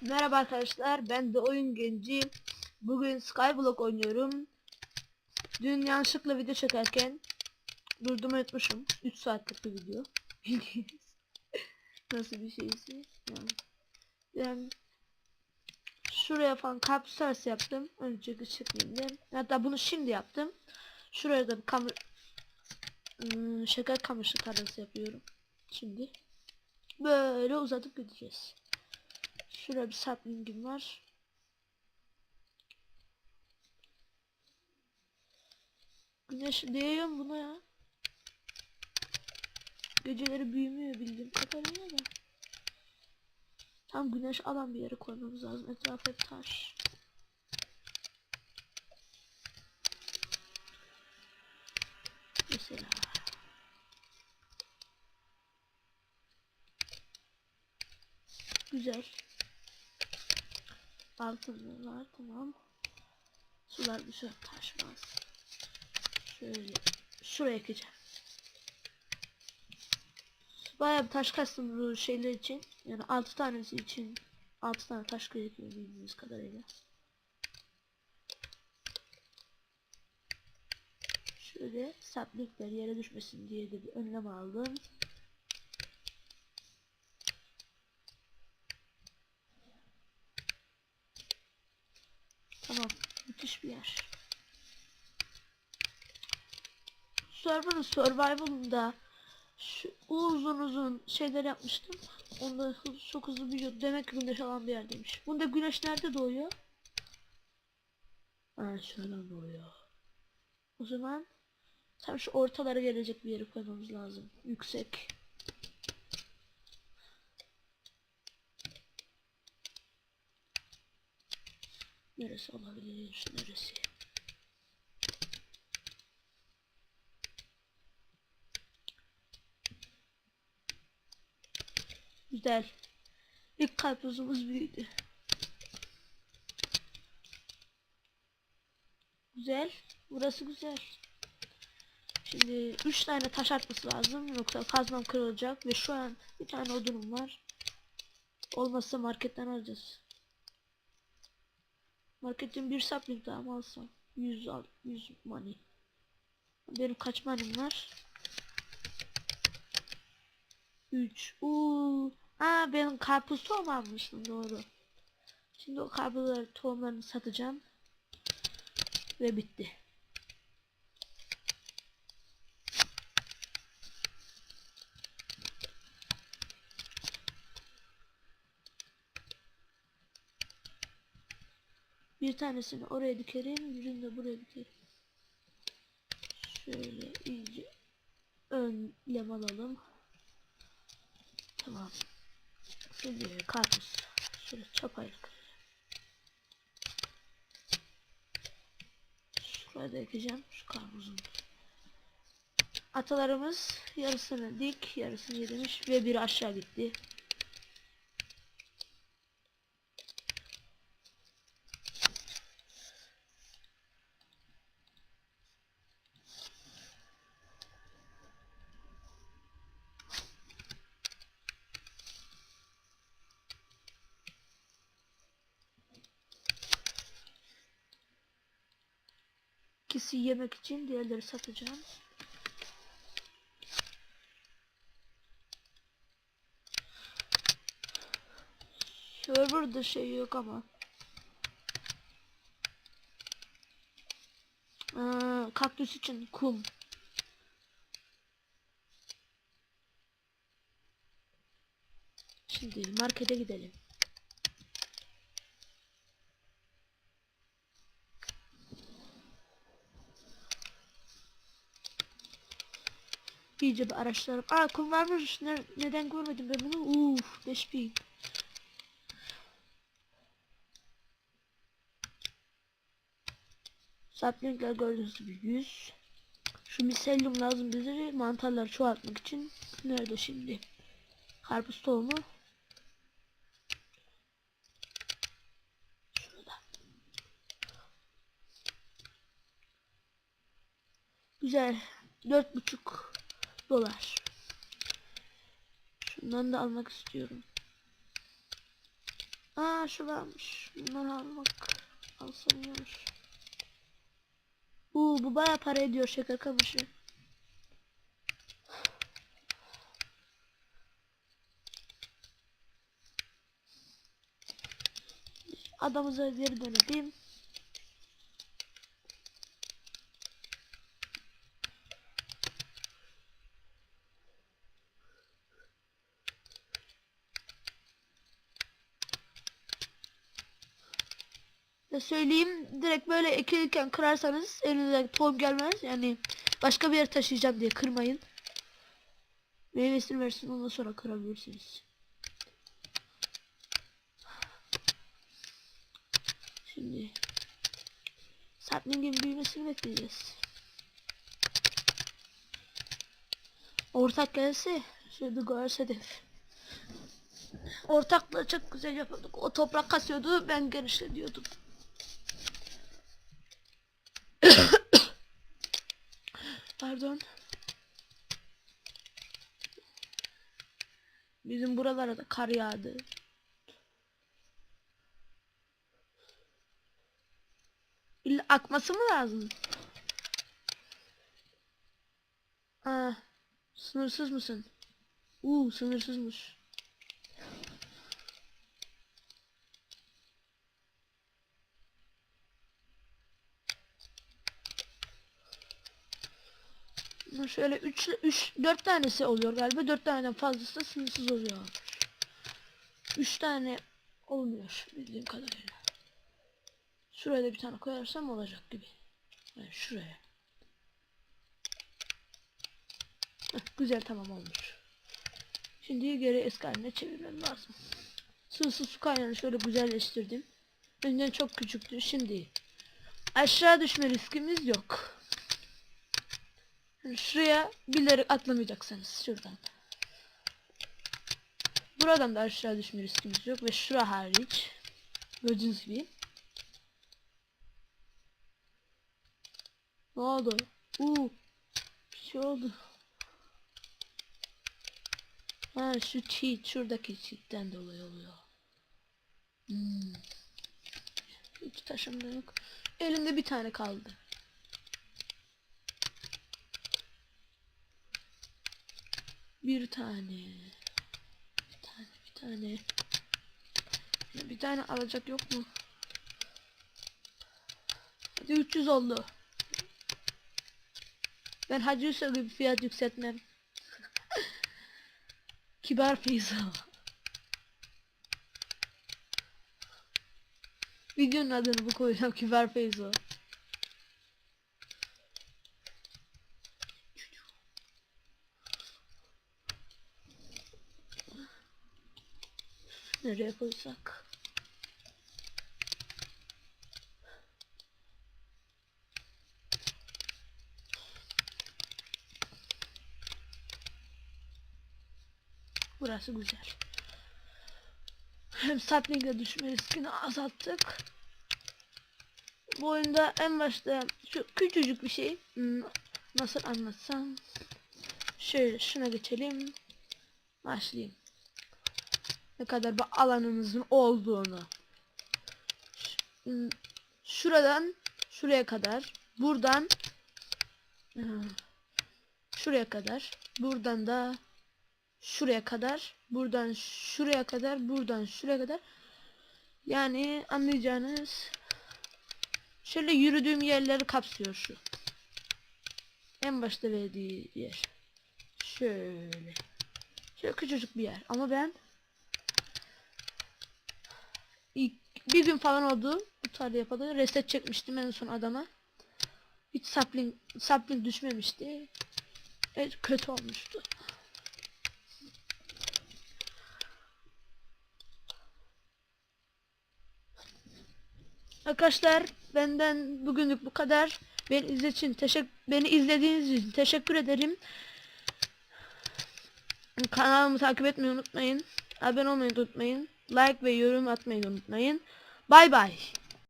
Merhaba arkadaşlar ben de oyun genci Bugün Skyblock oynuyorum. Dün yanlışlıkla video çekerken Durdum unutmuşum. 3 saatlik bir video. Nasıl bir şeyse yani. yani Şuraya falan kapsüls yaptım. Önceki çıkmayayım Hatta bunu şimdi yaptım. Şuraya da bir kamu Hmm, şeker kamışı tarlası yapıyorum. Şimdi Böyle uzatıp gideceğiz Şurada bir saplingim var. Güneş değiyor mu buna ya? Geceleri büyümüyor bildiğim kadarıyla da. Tam güneş alan bir yere koymamız lazım. Etrafı hep taş. Mesela. Güzel. Altın var tamam. Sular dışarı taşmaz. Şöyle şuraya ekeceğim. Bayağı bir taş kastım bu şeyler için. Yani 6 tanesi için 6 tane taş gerekiyor bildiğiniz kadarıyla. Şöyle saplikler yere düşmesin diye de bir önlem aldım. Tamam. Müthiş bir yer. Server'ın survival'ında şu uzun uzun şeyler yapmıştım. Onda çok hızlı büyüyor. Demek ki güneş alan bir yerdeymiş. Bunda güneş nerede doğuyor? Ha şuradan doğuyor. O zaman tam şu ortalara gelecek bir yere koymamız lazım. Yüksek. Neresi olabilir? Neresi? Güzel. İlk karpuzumuz büyüdü. Güzel. Burası güzel. Şimdi 3 tane taş artması lazım. Yoksa kazmam kırılacak. Ve şu an bir tane odunum var. Olmazsa marketten alacağız. Marketin bir sapling daha mı alsam? 100 al, 100 money. Benim kaç money'm var? 3. Uuu. Aa benim karpuz tohum almıştım doğru. Şimdi o karpuzları tohumlarını satacağım. Ve bitti. Bir tanesini oraya dikerim, birini de buraya dikerim. Şöyle iyice önlem alalım. Tamam. Şimdi karpuz. Şöyle çapayla Şuraya da ekeceğim şu karpuzun. Atalarımız yarısını dik, yarısını yedirmiş ve biri aşağı gitti. İkisi yemek için diğerleri satacağım. Server'da şey yok ama. Aa, kaktüs için kum. Şimdi markete gidelim. İyice bir araştıralım. Aa kum varmış. Ne, neden görmedim ben bunu? Uff 5000. Saplingler gördüğünüz gibi 100. Şu miselyum lazım bize mantarları çoğaltmak için. Nerede şimdi? Karpuz tohumu. Şurada. Güzel. Dört buçuk dolar. Şundan da almak istiyorum. Aa şu varmış. Bunları almak. Alsam olur. Uuu bu baya para ediyor şeker kamışı. Adamıza geri dönelim. Ve söyleyeyim direkt böyle ekilirken kırarsanız elinize tohum gelmez. Yani başka bir yere taşıyacağım diye kırmayın. Meyvesini versin ondan sonra kırabilirsiniz. Şimdi saplingin büyümesini bekleyeceğiz. Ortak gelse şöyle görse hedef. Ortakla çok güzel yapıyorduk. O toprak kasıyordu ben genişletiyordum. Pardon. Bizim buralara da kar yağdı. İlla akması mı lazım? Aa, sınırsız mısın? Uuu sınırsızmış. Şöyle 3 3 4 tanesi oluyor galiba. 4 taneden fazlası da sınırsız oluyor. 3 tane olmuyor bildiğim kadarıyla. Şuraya da bir tane koyarsam olacak gibi. Yani şuraya. Heh, güzel tamam olmuş. Şimdi geri eski haline çevirmem lazım. Sınırsız su kaynağını şöyle güzelleştirdim. Önceden çok küçüktü. Şimdi aşağı düşme riskimiz yok. Şuraya bilerek atlamayacaksınız şuradan. Buradan da aşağı düşme riskimiz yok ve şura hariç gördüğünüz gibi. Ne oldu? Uuu bir şey oldu. Ha şu cheat şuradaki cheat'ten dolayı oluyor. Hmm. Hiç taşım da yok. Elimde bir tane kaldı. Bir tane. Bir tane, bir tane. Bir tane alacak yok mu? Hadi 300 oldu. Ben Hacı Hüseyin gibi fiyat yükseltmem. Kibar pizza. Videonun adını bu koyacağım Kibar Feyzo. Nereye koysak? Burası güzel. Hem sapling'e düşme riskini azalttık. Bu oyunda en başta şu küçücük bir şey. Hmm, Nasıl anlatsam? Şöyle şuna geçelim. Başlayayım. Ne kadar bir alanınızın olduğunu. Şuradan şuraya kadar. Buradan şuraya kadar. Buradan da şuraya kadar. Buradan şuraya kadar. Buradan şuraya kadar. Yani anlayacağınız şöyle yürüdüğüm yerleri kapsıyor şu. En başta verdiği yer. Şöyle. Şöyle küçücük bir yer. Ama ben bir gün falan oldu bu tarla yapalı. Reset çekmiştim en son adama. Hiç sapling, sapling düşmemişti. Evet kötü olmuştu. Arkadaşlar benden bugünlük bu kadar. Beni izlediğiniz için teşekkür beni izlediğiniz için teşekkür ederim. Kanalımı takip etmeyi unutmayın. Abone olmayı unutmayın. Like ve yorum atmayı unutmayın. Bay bay.